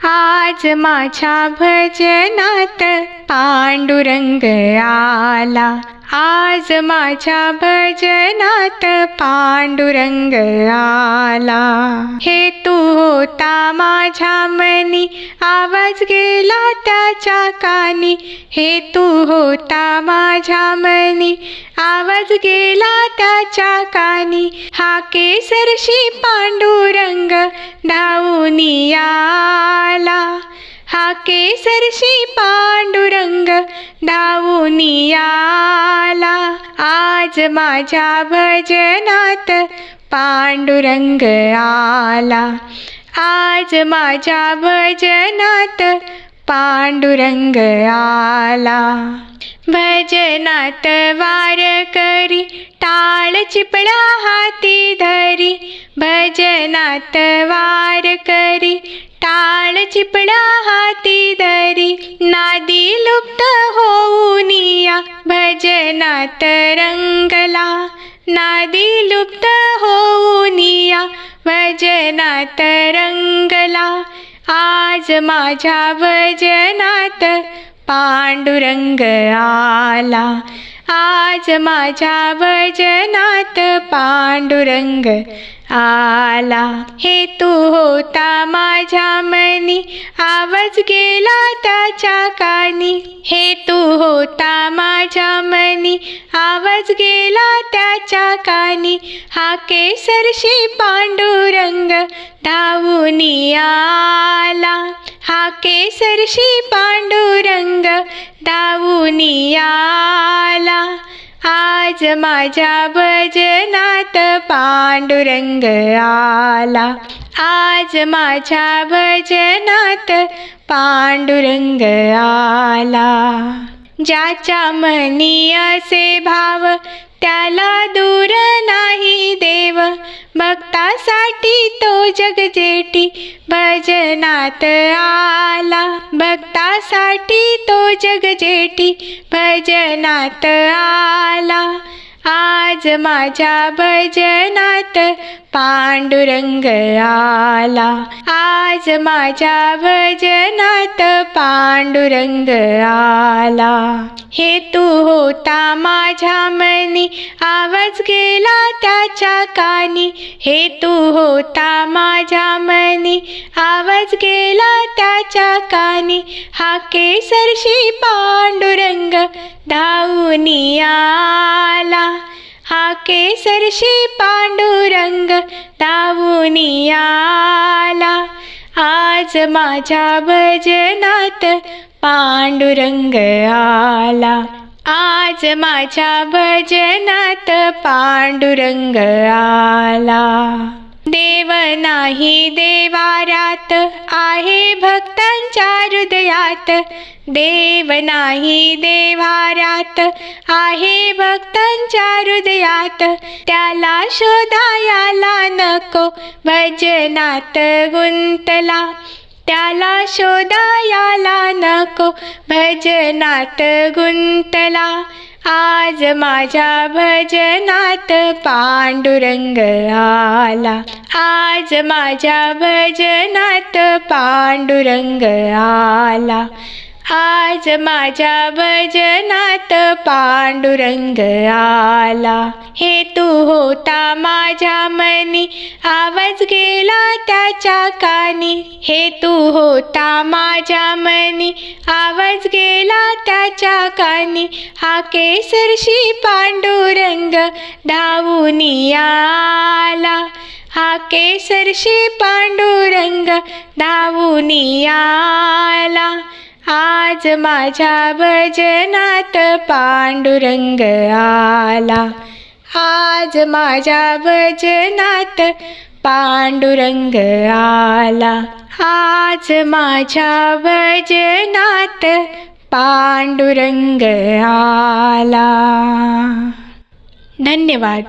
आज माझ्या भजनात पांडुरंग आला. आज माझ्या भजनात पांडुरंग आला. हे तू होता माझ्या मनी. आवाज गेला त्याच्या कानी. हे तू होता माझ्या मनी. आवाज गेला त्याच्या कानी. हा केसरशी पांडुरंग धावून आला. केसरशी पांडुरंग धावून आला आज माझ्या भजनात पांडुरंग आला. आज माझ्या भजनात पांडुरंग आला. भजनात वार करी टाळ चिपळा हाती धरी. भजनात वार करी टाळ चिपळा हाती धरी नादी लुप्त होऊनिया भजनात रंगला. नादी लुप्त होऊनिया भजनात रंगला. आज माझ्या भजनात पांडुरंग आला. आज माझ्या भजनात पांडुरंग आला हे तू होता माझ्या मनी. आवाज गेला त्याच्या कानी. हे तू होता माझ्या मनी. आवाज गेला त्याच्या कानी. हा केसरशी पांडुरंग धावून आला. हा केसरशी पांडुरंग धावून आला. आज माझ्या भजनात पांडुरंग आला. आज माझ्या भजनात पांडुरंग आला. ज्याच्या मनी असे भाव त्याला दूर नाही देव. भक्तासाठी तो जगजेटी भजनात आला. भक्तासाठी तो जगजेटी भजनात आला. आज माझ्या भजनात पांडुरंग आला. आज माझ्या भजनात पांडुरंग आला. हे तू होता माझ्या मनी त्याच्या कानी. हे तू होता माझ्या मनी. आवाज गेला त्याच्या कानी. हा केसरशी पांडुरंग धावून आला. हा केसरशी पांडुरंग धावून आला. आज माझ्या भजनात पांडुरंग आला. आज माझ्या भजनात पांडुरंग आला. देव नाही देवारात आहे भक्तांच्या हृदयात. देव नाही देवारात आहे भक्तांच्या हृदयात. त्याला शोधायाला नको भजनात गुंतला. त्याला शोधायाला नको. भजनात गुंतला. आज माझ्या भजनात पांडुरंग आला. आज माझ्या भजनात पांडुरंग आला. आज माझ्या भजनात पांडुरंग आला. हे तू होता माझ्या मनी. आवाज गेला त्याच्या कानी. हे तू होता माझ्या मनी. आवाज गेला त्याच्या कानी. हा केसरशी पांडुरंग धावून आला. हा केसरशी पांडुरंग धावून आला. आज माझ्या भजनात पांडुरंग आला. आज माझ्या भजनात पांडुरंग आला. आज माझ्या भजनात पांडुरंग आला. धन्यवाद.